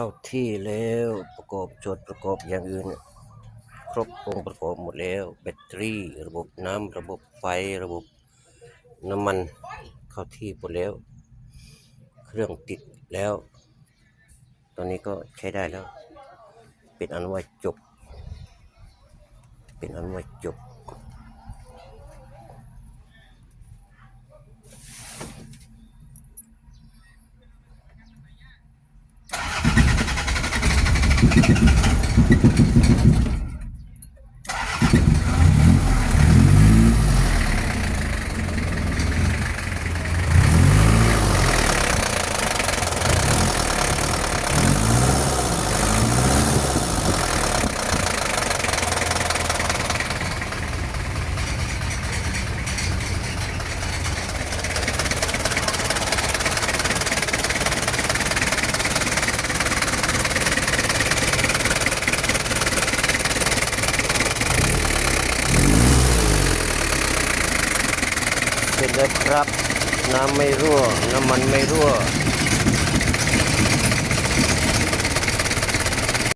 เข้าที่แล้วประกอบจดประกอบอย่างอื่น ครบองค์ประกอบหมดแล้ว แบตเตอรี่ระบบน้ำระบบไฟระบบน้ำมันเข้าที่หมดแล้ว เครื่องติดแล้ว ตอนนี้ก็ใช้ได้แล้ว เป็นอันว่าจบ เป็นอันว่าจบ เสร็จแล้วครับ น้ำไม่รั่ว น้ำมันไม่รั่ว